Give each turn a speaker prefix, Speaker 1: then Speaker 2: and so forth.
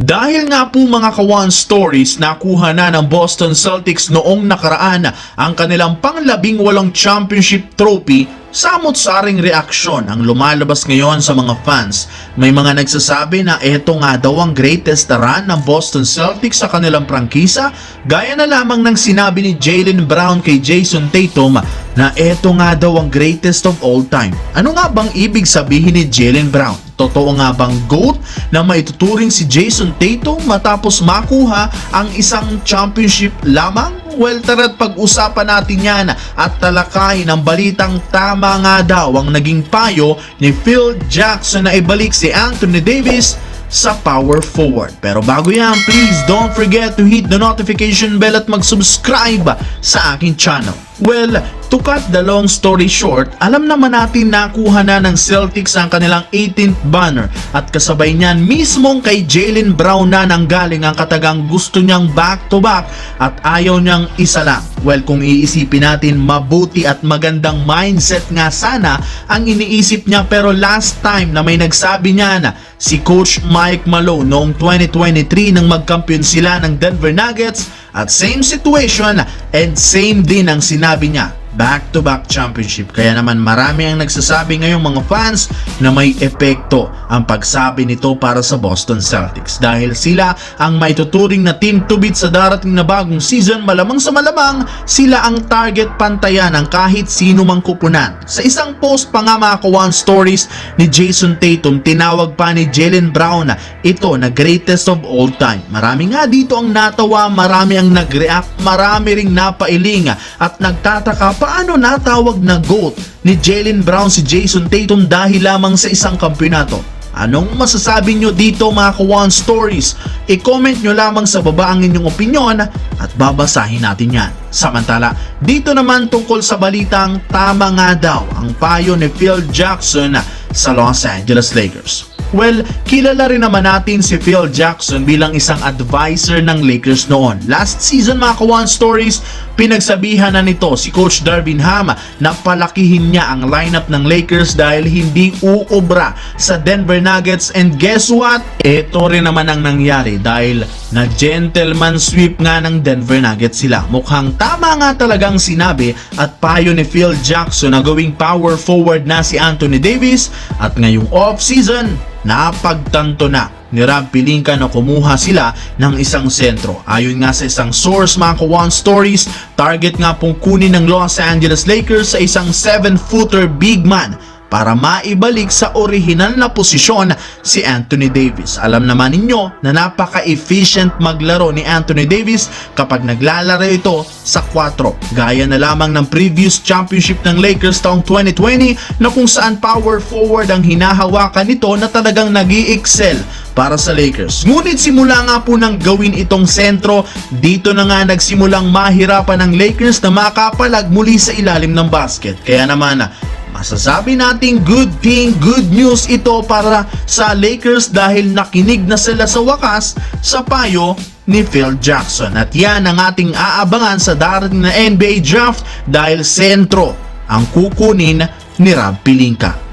Speaker 1: Dahil nga po mga kawan stories, nakuha na ng Boston Celtics noong nakaraan ang kanilang panglabing walong championship trophy Samot-saring reaksyon ang lumalabas ngayon sa mga fans. May mga nagsasabi na ito nga daw ang greatest run ng Boston Celtics sa kanilang prangkisa, gaya na lamang ng sinabi ni Jalen Brown kay Jason Tatum na ito nga daw ang greatest of all time. Ano nga bang ibig sabihin ni Jalen Brown? Totoo nga bang GOAT na maituturing si Jason Tatum matapos makuha ang isang championship lamang? Well, tara't pag-usapan natin yan at talakayin ang balitang tama nga daw ang naging payo ni Phil Jackson na ibalik si Anthony Davis sa power forward. Pero bago yan, please don't forget to hit the notification bell at mag-subscribe sa aking channel. Well, to cut the long story short, alam naman natin nakuha na ng Celtics ang kanilang 18th banner at kasabay niyan mismong kay Jalen Brown na nanggaling ang katagang gusto niyang back-to-back at ayaw niyang isa lang. Well, kung iisipin natin, mabuti at magandang mindset nga sana ang iniisip niya pero last time na may nagsabi niya na si Coach Mike Malone noong 2023 nang magkampiyon sila ng Denver Nuggets at same situation and same din ang sinabi niya back-to-back championship. Kaya naman marami ang nagsasabi ngayong mga fans na may epekto ang pagsabi nito para sa Boston Celtics dahil sila ang maituturing na team to beat sa darating na bagong season malamang sa malamang sila ang target pantayan ng kahit sino mang kupunan. Sa isang post pa nga mga kawan stories ni Jason Tatum tinawag pa ni Jalen Brown na ito na greatest of all time. Marami nga dito ang natawa, marami ang nag-react, marami ring napailing at nagtataka paano natawag na GOAT ni Jalen Brown si Jason Tatum dahil lamang sa isang kampyonato. Anong masasabi nyo dito mga kawan stories? I-comment nyo lamang sa baba ang inyong opinion at babasahin natin yan. Samantala, dito naman tungkol sa balitang tama nga daw ang payo ni Phil Jackson sa Los Angeles Lakers. Well, kilala rin naman natin si Phil Jackson bilang isang advisor ng Lakers noon. Last season mga kawan stories, pinagsabihan na nito si Coach Darvin Ham na palakihin niya ang lineup ng Lakers dahil hindi uubra sa Denver Nuggets and guess what? Ito rin naman ang nangyari dahil na gentleman sweep nga ng Denver Nuggets sila. Mukhang tama nga talagang sinabi at payo ni Phil Jackson na gawing power forward na si Anthony Davis at ngayong off-season, napagtanto na ni Rob Pelinka na kumuha sila ng isang sentro. Ayon nga sa isang source mga kawan stories, target nga pong kunin ng Los Angeles Lakers sa isang 7-footer big man para maibalik sa orihinal na posisyon si Anthony Davis. Alam naman ninyo na napaka-efficient maglaro ni Anthony Davis kapag naglalaro ito sa 4. Gaya na lamang ng previous championship ng Lakers taong 2020 na kung saan power forward ang hinahawakan nito na talagang nag excel para sa Lakers. Ngunit simula nga po nang gawin itong sentro, dito na nga nagsimulang mahirapan ng Lakers na makapalag muli sa ilalim ng basket. Kaya naman Masasabi nating good thing, good news ito para sa Lakers dahil nakinig na sila sa wakas sa payo ni Phil Jackson. At yan ang ating aabangan sa darating na NBA draft dahil sentro ang kukunin ni Rob Pelinka.